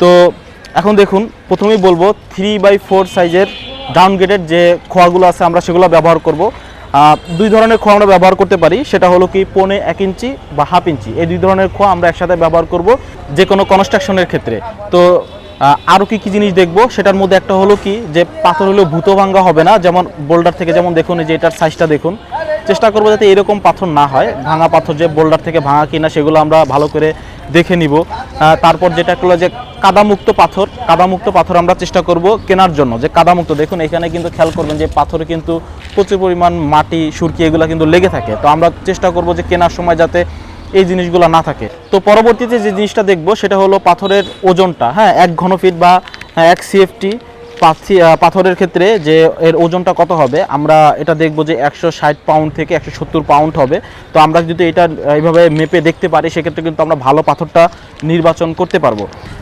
তো এখন দেখুন, প্রথমেই বলব থ্রি বাই ফোর সাইজের ডাউন গেটের যে খোয়াগুলো আছে, আমরা সেগুলো ব্যবহার করব। দুই ধরনের খোয়া আমরা ব্যবহার করতে পারি। সেটা হলো কি, পৌনে এক ইঞ্চি বা হাফ ইঞ্চি। এই দুই ধরনের খোয়া আমরা একসাথে ব্যবহার করব যে কোনো কনস্ট্রাকশনের ক্ষেত্রে। তো আরও কি কি জিনিস দেখব? সেটার মধ্যে একটা হলো কি, যে পাথর হলেও ভূত ভাঙ্গা হবে না। যেমন বোল্ডার থেকে যেমন দেখুন যে এটার সাইজটা দেখুন। চেষ্টা করব যাতে এরকম পাথর না হয়। ভাঙা পাথর যে বোল্ডার থেকে ভাঙা কিনা, সেগুলো আমরা ভালো করে দেখে নিব। তারপর যেটা করল যে কাদামুক্ত পাথর কাদামুক্ত পাথর আমরা চেষ্টা করব কেনার জন্য। যে কাদামুক্ত দেখুন এখানে কিন্তু খেয়াল করবেন যে পাথরে কিন্তু প্রচুর পরিমাণ মাটি সুরকি এগুলো কিন্তু লেগে থাকে। তো আমরা চেষ্টা করব যে কেনার সময় যাতে এই জিনিসগুলো না থাকে। তো পরবর্তীতে যে জিনিসটা দেখব সেটা হলো পাথরের ওজনটা। হ্যাঁ এক ঘন ফিট বা হ্যাঁ, এক সিএফটি পাথরের ক্ষেত্রে যে এর ওজনটা কত হবে, আমরা এটা দেখব যে একশো ষাট পাউন্ড থেকে একশো সত্তর পাউন্ড হবে। তো আমরা যদি এটা এইভাবে মেপে দেখতে পারি, সেক্ষেত্রে কিন্তু আমরা ভালো পাথরটা নির্বাচন করতে পারব।